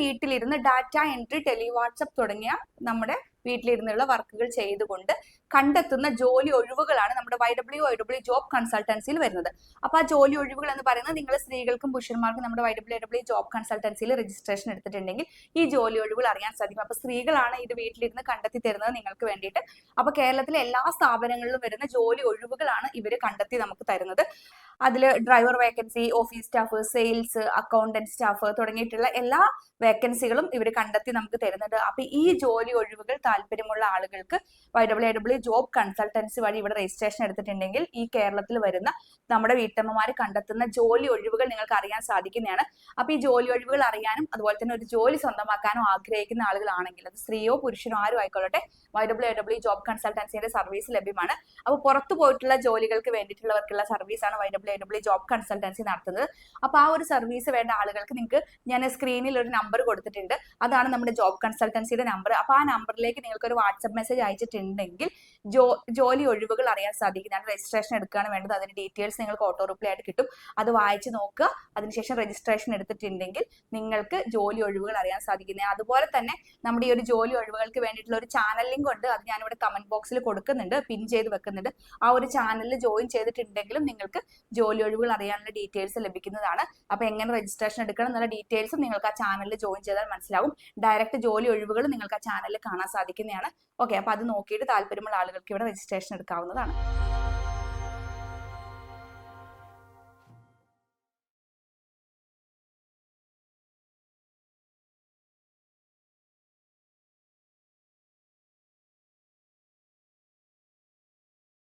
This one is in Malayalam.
വീട്ടിലിരുന്ന് ഡാറ്റ എൻട്രി ടെലി വാട്സപ്പ് തുടങ്ങിയ നമ്മുടെ വീട്ടിലിരുന്നുള്ള വർക്കുകൾ ചെയ്തുകൊണ്ട് കണ്ടെത്തുന്ന ജോലി ഒഴിവുകളാണ് നമ്മുടെ Y W Y W job കൺസൾട്ടൻസിയിൽ വരുന്നത്. അപ്പൊ ആ ജോലി ഒഴിവുകൾ എന്ന് പറയുന്നത് നിങ്ങൾ സ്ത്രീകൾക്കും പുരുഷന്മാർക്കും നമ്മുടെ വൈ ഡബ്ല്യു ഡബ്ല്യു ജോബ് കൺസൾട്ടൻസിയിൽ രജിസ്ട്രേഷൻ എടുത്തിട്ടുണ്ടെങ്കിൽ ഈ ജോലി ഒഴിവുകൾ അറിയാൻ സാധിക്കും. അപ്പൊ സ്ത്രീകളാണ് ഇത് വീട്ടിലിരുന്ന് കണ്ടെത്തി തരുന്നത് നിങ്ങൾക്ക് വേണ്ടിയിട്ട്. അപ്പൊ കേരളത്തിലെ എല്ലാ സ്ഥാപനങ്ങളിലും വരുന്ന ജോലി ഒഴിവുകളാണ് ഇവർ കണ്ടെത്തി നമുക്ക് തരുന്നത്. അതിൽ driver vacancy office staff sales accountant staff തുടങ്ങിയിട്ടുള്ള എല്ലാ വേക്കൻസികളും ഇവർ കണ്ടെത്തി നമുക്ക് തരുന്നുണ്ട്. അപ്പൊ ഈ ജോലി ഒഴിവുകൾ താല്പര്യമുള്ള ആളുകൾക്ക് Y W I W job consultancy വഴി ഇവിടെ രജിസ്ട്രേഷൻ എടുത്തിട്ടുണ്ടെങ്കിൽ ഈ കേരളത്തിൽ വരുന്ന നമ്മുടെ വീട്ടമ്മമാർ കണ്ടെത്തുന്ന ജോലി ഒഴിവുകൾ നിങ്ങൾക്ക് അറിയാൻ സാധിക്കുന്നതാണ്. അപ്പൊ ഈ ജോലി ഒഴിവുകൾ അറിയാനും അതുപോലെ തന്നെ ഒരു ജോലി സ്വന്തമാക്കാനും ആഗ്രഹിക്കുന്ന ആളുകളാണെങ്കിൽ അത് സ്ത്രീയോ പുരുഷനോ ആരും ആയിക്കൊള്ളട്ടെ Y W I W job കൺസൾട്ടൻസിയുടെ service ലഭ്യമാണ്. അപ്പോൾ പുറത്തു പോയിട്ടുള്ള ജോലികൾക്ക് വേണ്ടിയിട്ടുള്ളവർക്കുള്ള സർവീസാണ് Y W W job consultancy നടത്തുന്നത്. അപ്പോൾ ആ ഒരു സർവീസ് വേണ്ട ആളുകൾക്ക് നിങ്ങൾക്ക് ഞാൻ സ്ക്രീനിൽ ഒരു നമ്പർ കൊടുത്തിട്ടുണ്ട്. അതാണ് നമ്മുടെ ജോബ് കൺസൾട്ടൻസിയുടെ നമ്പർ അപ്പോൾ ആ നമ്പറിലേക്ക് നിങ്ങൾക്ക് ഒരു വാട്സപ്പ് മെസ്സേജ് അയച്ചിട്ടുണ്ടെങ്കിൽ ജോ ജോലി ഒഴിവുകൾ അറിയാൻ സാധിക്കുന്നതാണ് രജിസ്ട്രേഷൻ എടുക്കുകയാണ് വേണ്ടത്. അതിന്റെ ഡീറ്റെയിൽസ് നിങ്ങൾക്ക് ഓട്ടോ റിപ്ലൈ ആയിട്ട് കിട്ടും. അത് വായിച്ച് നോക്കുക. അതിനുശേഷം രജിസ്ട്രേഷൻ എടുത്തിട്ടുണ്ടെങ്കിൽ നിങ്ങൾക്ക് ജോലി ഒഴിവുകൾ അറിയാൻ സാധിക്കുന്നത് അതുപോലെ തന്നെ നമ്മുടെ ഈ ഒരു ജോലി ഒഴിവുകൾക്ക് വേണ്ടിയിട്ടുള്ള ഒരു ചാനൽ ലിങ്ക് ഉണ്ട്. അത് ഞാനിവിടെ കമന്റ് ബോക്സിൽ കൊടുക്കുന്നുണ്ട്. പിൻ ചെയ്ത് വെക്കുന്നുണ്ട്. ആ ഒരു ചാനലിൽ ജോയിൻ ചെയ്തിട്ടുണ്ടെങ്കിലും നിങ്ങൾക്ക് ജോലി ഒഴിവുകൾ അറിയാനുള്ള ഡീറ്റെയിൽസ് ലഭിക്കുന്നതാണ്. അപ്പൊ എങ്ങനെ രജിസ്ട്രേഷൻ എടുക്കണം എന്നുള്ള ഡീറ്റെയിൽസും നിങ്ങൾക്ക് ആ ചാനലിൽ ജോയിൻ ചെയ്താൽ മനസ്സിലാവും. ഡയറക്റ്റ് ജോലി ഒഴിവുകൾ നിങ്ങൾക്ക് ആ ചാനലിൽ കാണാൻ സാധിക്കുന്നതാണ്. ഓക്കെ അപ്പൊ അത് നോക്കിയിട്ട് താല്പര്യമുള്ള ആളുകൾക്ക് ഇവിടെ രജിസ്ട്രേഷൻ എടുക്കാവുന്നതാണ്.